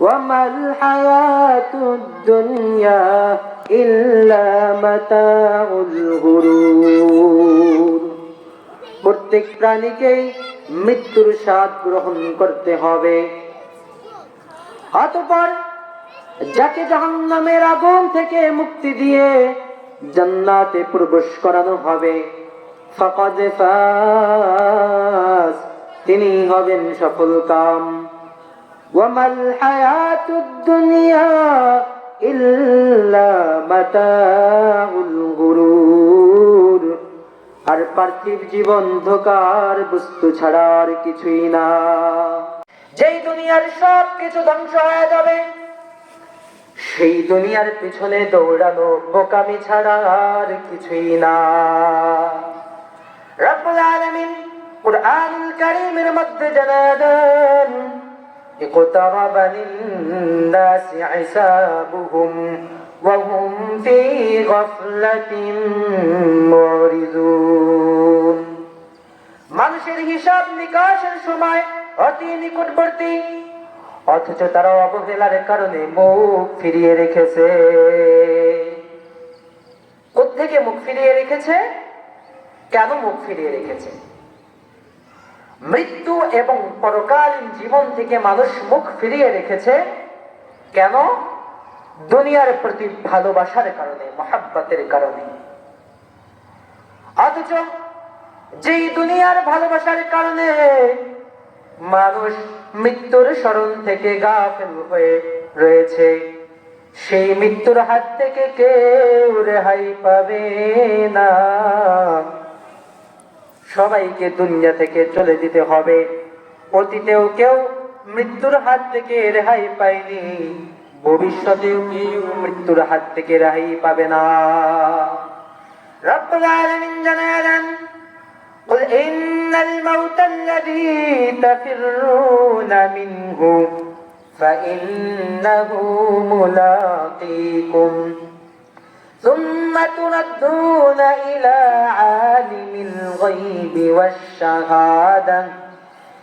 وما الحياة الدنيا إلا متاع الغرور প্রত্যেক প্রাণীকেই মৃত্যুর স্বাদ গ্রহণ করতে হবে অতঃপর যাকে জাহান্নামের আগুন থেকে মুক্তি দিয়ে জান্নাতে প্রবেশ করানো হবে ফাকাদ ফাস তিনি হবেন সফল কাম ওয়ামাল হায়াতুদ দুনিয়া ইল্লা মাতাউল গুরুর আর পার্থিব জীবন ধোকার বস্তু ছাড়া আর কিছুই না। যেই দুনিয়ার সব কিছু ধ্বংস হয়ে যাবে, সেই দুনিয়ার পিছনে দৌড়ানো বোকামি ছাড়া আর কিছুই না। রব্বুল আলামিন কুরআনুল কারীমের মধ্যে জানালেন اقترب للناس حسابهم وهم في غفلة معرضون মানুষের হিসাব নিকাশের সময় অতি নিকটবর্তী অথচ তারা অবহেলার কারণে মুখ ফিরিয়ে রেখেছে কোথেকে মুখ ফিরিয়ে রেখেছে কেন মুখ ফিরিয়ে রেখেছে মৃত্যু এবং পরকালীন জীবন থেকে মানুষ মুখ ফিরিয়ে রেখেছে। কেন? দুনিয়ার প্রতি ভালোবাসার কারণে, মহাব্বতের কারণে। অথচ যেই দুনিয়ার ভালোবাসার কারণে মানুষ মৃত্যুর স্মরণ থেকে গাফেল হয়ে রয়েছে, সেই মৃত্যুর হাত থেকে কেউ রেহাই পাবে না। সবাইকে দুনিয়া থেকে চলে যেতে হবে অতীতেও কেউ মৃত্যুর হাত থেকে রেহাই পায়নি ভবিষ্যতেও কেউ মৃত্যুর হাত থেকে রেহাই পাবে না রব্বুল আলামিন জানালেন قل إن الموت الذي تفرون منه فإنه ملاقيكم ثم تردون إلى عالم الغيب والشهادة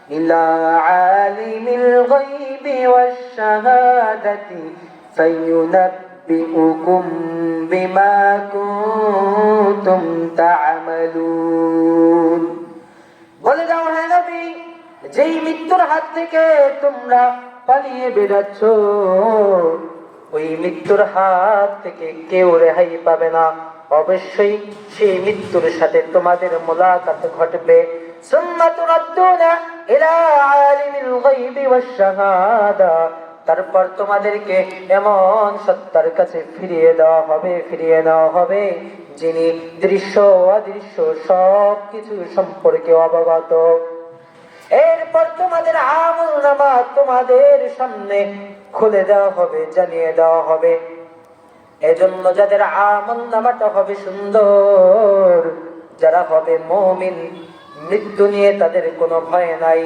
إلى عالم الغيب والشهادة فينبئكم بما كنتم تعملون বলে দাও হ্যাঁ নবী যেই মৃত্যুর হাত থেকে তোমরা পালিয়ে বেড়াচ্ছ ওই মৃত্যুর হাত থেকে কেউ রেহাই পাবে না। অবশ্যই সেই মৃত্যুর সাথে তোমাদের মোলাকাত ঘটবে। তারপর তোমাদেরকে এমন সত্তার কাছে ফিরিয়ে দেওয়া হবে, ফিরিয়ে নেওয়া হবে, যিনি দৃশ্য, অদৃশ্য সব কিছু সম্পর্কে অবগত। এরপর তোমাদের আমল নামা তোমাদের সামনে খুলে দেওয়া হবে, জানিয়ে দেওয়া হবে। এজন্য যাদের আমল নামাটা হবে সুন্দর, যারা হবে মমিন, মৃত্যু নিয়ে তাদের কোনো ভয় নাই।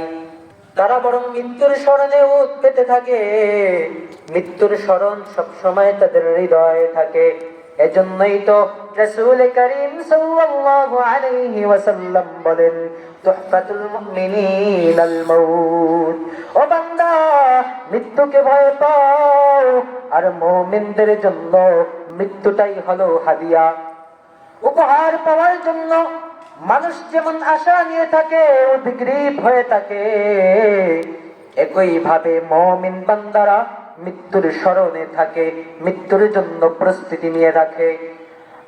তারা বরং মৃত্যুর স্মরণে উৎ পেতে থাকে। মৃত্যুর স্মরণ সবসময় তাদের হৃদয়ে থাকে। এজন্যই তো রাসূল করিম সাল্লাল্লাহু আলাইহি ওয়াসাল্লাম বলেন তুহফাতুল মুমিনিন আল ও বান্দা, মৃত্যুকে ভয় পাও, আর মুমিনদের জন্য মৃত্যুটাই হলো হাদিয়া। উপহার পাওয়ার জন্য মানুষ যেমন আশা নিয়ে থাকে উদ্গ্রীব হয়ে থাকে। একই ভাবে মমিন বান্দারা মৃত্যুর স্মরণে থাকে, মৃত্যুর জন্য প্রস্তুতি নিয়ে রাখে।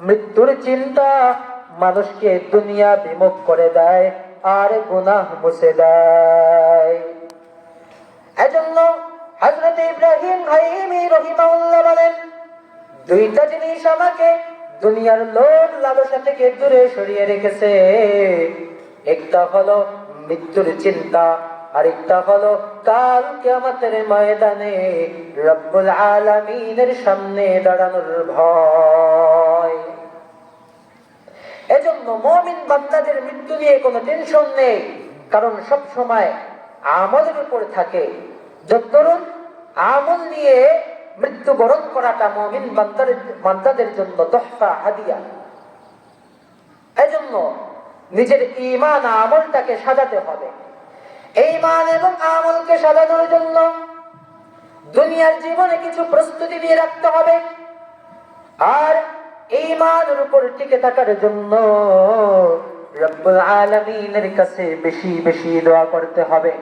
মৃত্যুর চিন্তা মানুষকে দুনিয়া বিমুখ করে দেয়, আর গুনাহ মুছে দেয়। এজন্য হযরত ইব্রাহিম হাইমি রহিমাউল্লাহ বলেন, দুইটা জিনিস আমাকে দুনিয়ার লোভ লালসা থেকে দূরে সরিয়ে রেখেছে। একটা হলো মৃত্যুর চিন্তা, আরেকটা হলো কাল কিয়ামতের ময়দানে রব্বুল আলামিনের সামনে দাঁড়ানোর ভয়। এজন্য মমিন বান্দাদের মৃত্যু নিয়ে কোনো টেনশন নেই। কারণ সব সময় আমলের উপর থাকে। ধরুন আমল নিয়ে মৃত্যুবরণ করাটা মমিন বান্দাদের বান্দাদের জন্য তহফা, হাদিয়া। এজন্য নিজের ইমান আমলটাকে সাজাতে হবে। এই মান এবং আমলকে সাজানোর জন্য দুনিয়ার জীবনে কিছু প্রস্তুতি নিয়ে রাখতে হবে। আর এই মানের উপর টিকে থাকার জন্য রব্বুল আলমিনের কাছে বেশি বেশি দোয়া করতে হবে।